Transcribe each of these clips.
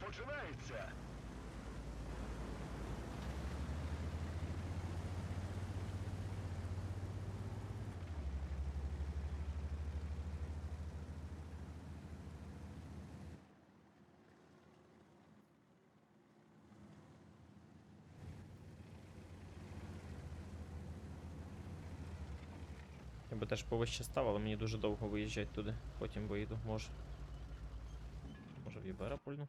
починається. Я би теж повище став, але мені дуже довго виїжджати туди. Потім виїду, може. Може в Єбера пульну?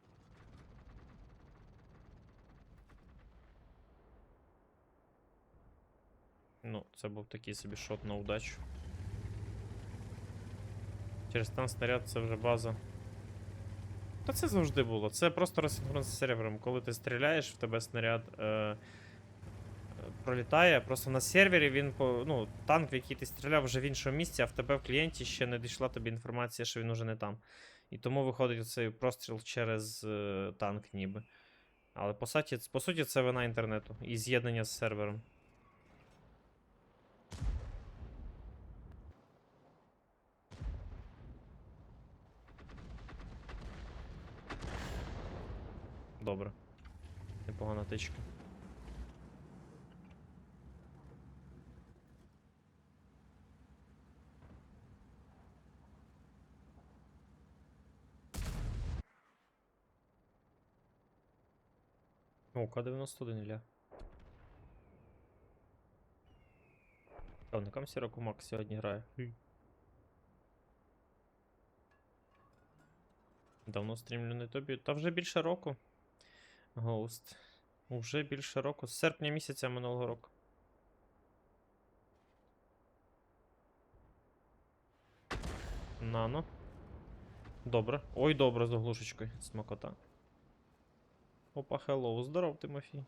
Ну, це був такий собі шот на удачу. Через там снаряд це вже база. Та це завжди було. Це просто розсинхрон з сервером. Коли ти стріляєш, в тебе снаряд е, е, пролітає. Просто на сервері він по. Ну, танк, в який ти стріляв, вже в іншому місці, а в тебе в клієнті ще не дійшла тобі інформація, що він уже не там. І тому виходить цей простріл через е, танк, ніби. Але по суті, по суті, це вина інтернету і з'єднання з сервером. Добре. Непогана тичка. О, К-91 Ілля. Певникам Сіроку Макс сьогодні грає. Давно стрімлю на тобі. Та вже більше року. Гоуст. Уже більше року. З серпня місяця минулого року. Нано. Добре. Ой, добре, з оглушечкою. Смакота. Опа, хеллоу. Здоров, Тимофій.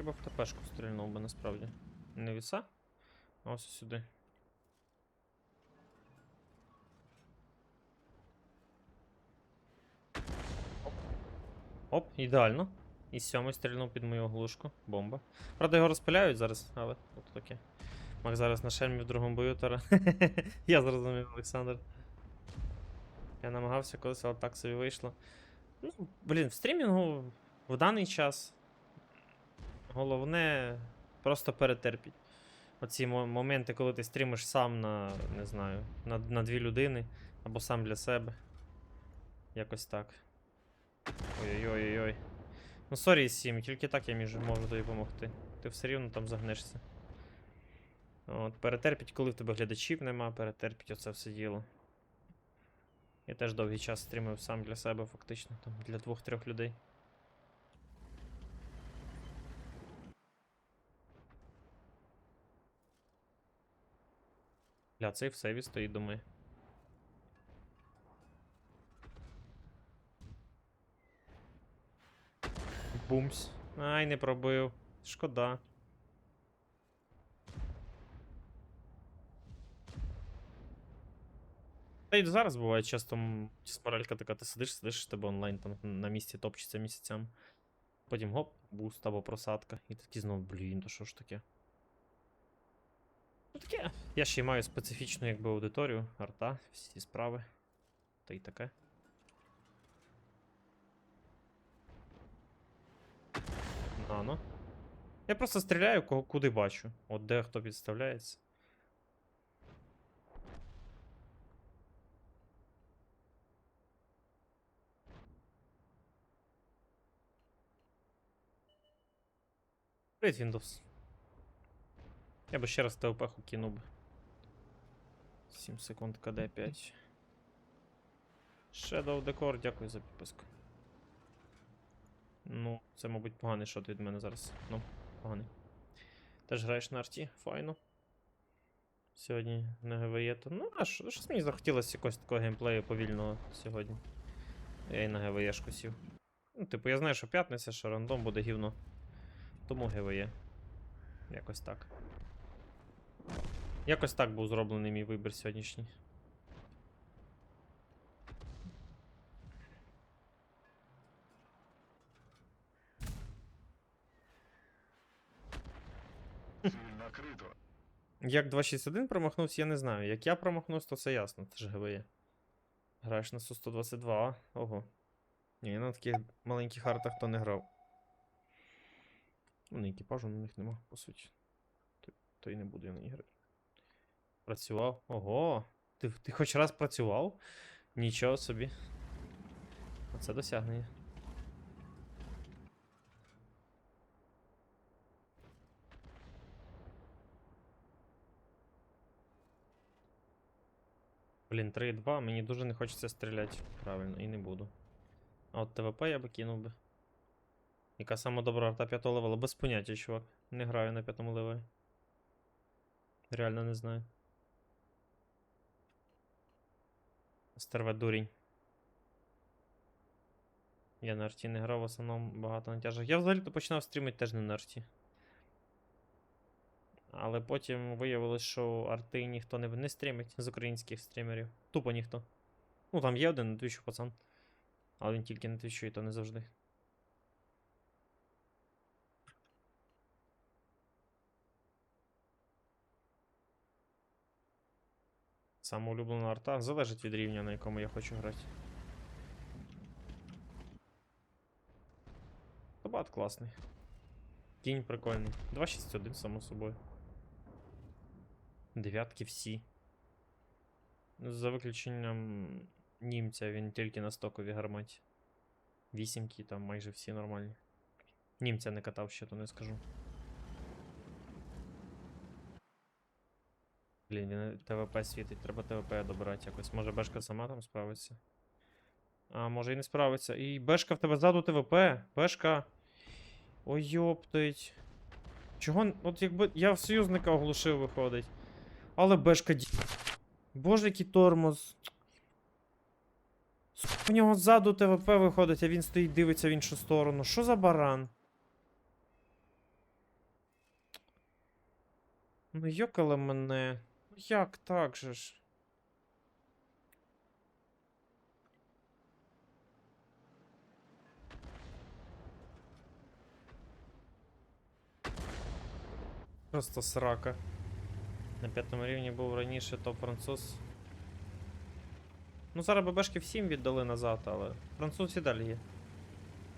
Я би в ТПшку стрільнув би насправді. Не віса? А ось сюди. Оп. Оп, ідеально. І сьомий стрільнув під мою оглушку. Бомба. Правда, його розпиляють зараз, але от таке. Мак зараз на шельмі в другому бою тара. Я зрозумів, Олександр. Я намагався колись, але так собі вийшло. Ну, блін, в стрімінгу в даний час Головне просто перетерпіть. Оці моменти, коли ти стрімиш сам на, не знаю, на, на дві людини або сам для себе. Якось так. Ой-ой-ой-ой. Ну, сорі, Сім, тільки так я між, можу тобі допомогти. Ти все рівно там загнешся. От, перетерпіть, коли в тебе глядачів нема, перетерпіть оце все діло. Я теж довгий час стрімив сам для себе, фактично, там, для двох-трьох людей. Бля, цей в сейві стоїть, думаю. Бумс. Ай, не пробив. Шкода. Та й зараз буває часто м, спарелька така, ти сидиш, сидиш, тебе онлайн там на місці топчеться місяцям. Потім гоп, буст або просадка. І такі знову, блін, то що ж таке? Ну таке. Я ще й маю специфічну якби аудиторію, арта, всі справи. Та й таке. Нано. Я просто стріляю, кого куди бачу. От де хто підставляється. Привіт, Windows. Я би ще раз ТВП-ху кинув би. 7 секунд КД 5. Shadow Decor, дякую за підписку. Ну, це, мабуть, поганий шот від мене зараз. Ну, поганий. Теж граєш на арті, файно. Сьогодні на ГВЄ, то. Ну, а що, щось мені захотілося якогось такого геймплею повільного сьогодні. Я і на ГВЄшку сів. Ну, типу, я знаю, що п'ятниця, що рандом буде гівно. Тому ГВЄ. Якось так. Якось так був зроблений мій вибір сьогоднішній. Як 261 промахнувся, я не знаю. Як я промахнувся, то все ясно. Це ж ГВЄ. Граєш на Су-122, а? Ого. Ні, на таких маленьких артах то не грав. Ну, екіпажу на них нема, по суті. То, то й не буду я на іграти. Працював. Ого! Ти, ти хоч раз працював? Нічого собі. Оце досягнення. Блін, 3-2, мені дуже не хочеться стріляти. Правильно, і не буду. А от ТВП я би кинув би. Яка сама добра арта 5 левела? Без поняття, чувак. Не граю на п'ятому левелі. Реально не знаю. Стерве дурінь. Я на арті не грав в основному багато натяжок. Я взагалі-то починав стрімити теж не на арті. Але потім виявилось, що арти ніхто не, не стрімить з українських стрімерів. Тупо ніхто. Ну там є один на твічу пацан. Але він тільки на твічу, і то не завжди. Сама улюблена арта залежить від рівня, на якому я хочу грати. Табат класний. Кінь прикольний. 261, само собою. Дев'ятки всі. Ну, За виключенням німця він тільки на стоковій гарматі. Вісімки там майже всі нормальні. Німця не катав ще, то не скажу. Блін, він ТВП світить, треба ТВП добирати якось. Може Бешка сама там справиться. А, може і не справиться. І Бешка в тебе ззаду ТВП. Бешка. Ой, йоптить. Чого. От якби. Я в союзника оглушив, виходить. Але Бешка ді. Боже, який тормоз. У нього ззаду ТВП виходить, а він стоїть, дивиться в іншу сторону. Що за баран? Ну йокали мене. Як так же ж? Просто срака. На п'ятому рівні був раніше топ француз. Ну, зараз ББшки всім віддали назад, але француз і далі є.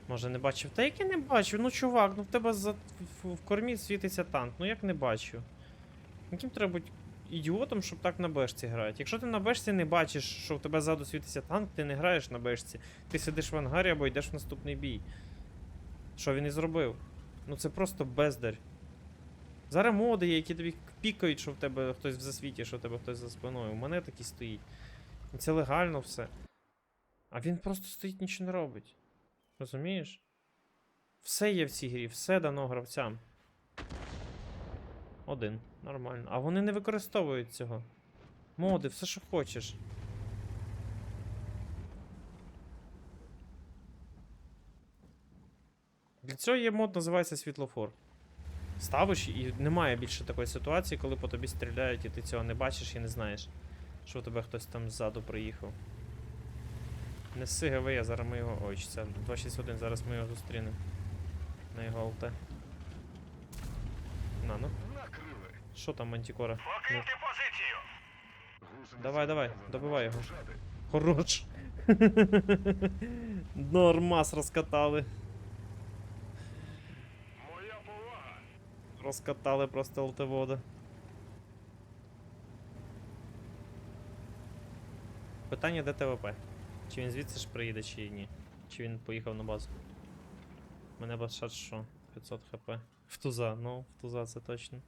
Може не бачив? Та як я не бачив? Ну чувак, ну в тебе за... в кормі світиться танк. Ну як не бачу? Яким треба бути ідіотом, щоб так на бешці грати? Якщо ти на бешці не бачиш, що в тебе ззаду світиться танк, ти не граєш на бешці. Ти сидиш в ангарі або йдеш в наступний бій. Що він і зробив? Ну це просто бездарь. Зараз моди є, які тобі пікають, що в тебе хтось в засвіті, що в тебе хтось за спиною. У мене такий стоїть. Це легально все. А він просто стоїть, нічого не робить. Розумієш? Все є в цій грі, все дано гравцям. Один. Нормально. А вони не використовують цього. Моди, все, що хочеш. Для цього є мод, називається світлофор. Ставиш і немає більше такої ситуації, коли по тобі стріляють, і ти цього не бачиш і не знаєш, що у тебе хтось там ззаду приїхав. Неси ГВ, зараз ми його. Ой, це 261, зараз ми його зустрінемо. На його ЛТ. На, ну. Що там, Мантікора? Покиньте позицію. Давай, давай, добивай його. Хорош. Нормас розкатали. Моя повага. Розкатали просто ЛТ-вода. Питання, де ТВП? Чи він звідси ж приїде, чи ні? Чи він поїхав на базу? Мене бачать що? 500 хп. В туза, ну, в туза це точно.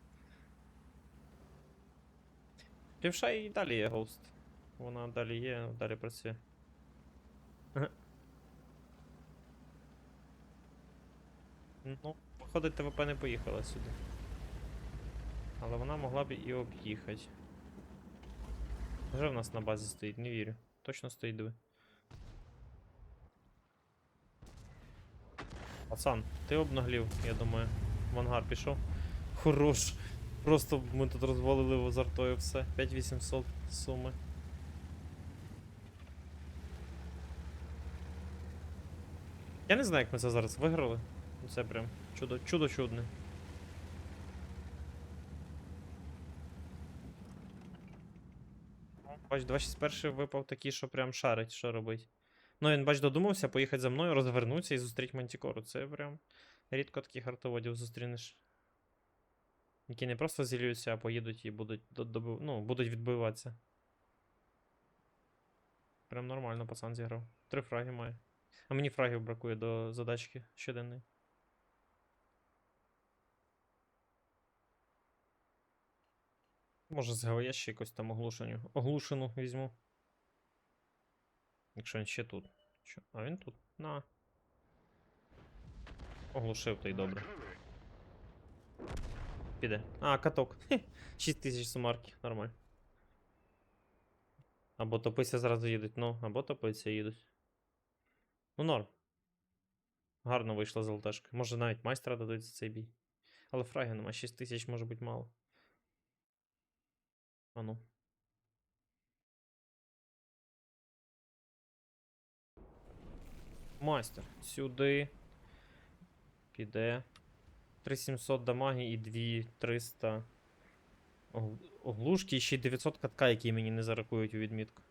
Лівша і далі є гост. Вона далі є, далі працює. Ну, виходить, ТВП не поїхала сюди. Але вона могла б і об'їхати. Вже в нас на базі стоїть, не вірю. Точно стоїть диви. Пацан, ти обнаглів, я думаю. В ангар пішов. Хорош. Просто ми тут розвалили в азартою все. 5800 суми. Я не знаю, як ми це зараз виграли. Ну, це прям чудо чудо чудне. Ну, бач, 261 випав такий, що прям шарить, що робить. Ну він, бач, додумався поїхати за мною, розвернутися і зустріти мантікору. Це прям рідко таких артоводів зустрінеш. Які не просто зілюються, а поїдуть і будуть, до- ну, будуть відбиватися. Прям нормально пацан зіграв. Три фраги має. А мені фрагів бракує до задачки щоденної. Може з ГВЄ ще якусь там оглушеню. Оглушену візьму. Якщо він ще тут. Що? А він тут. На. Оглушив, то й добре. Піде. А, каток. 6 тисяч сумарки, нормально. Або топися зразу їдуть, ну, або топися їдуть. Ну, норм. Гарно вийшла золоташка. Може навіть майстра дадуть за цей бій. Але фраги нема, 6 тисяч може бути мало. А ну. Майстер. Сюди. Піде. 3700 дамаги і 2300 огл- оглушки, і ще й 900 катка, які мені не зарахують у відмітку.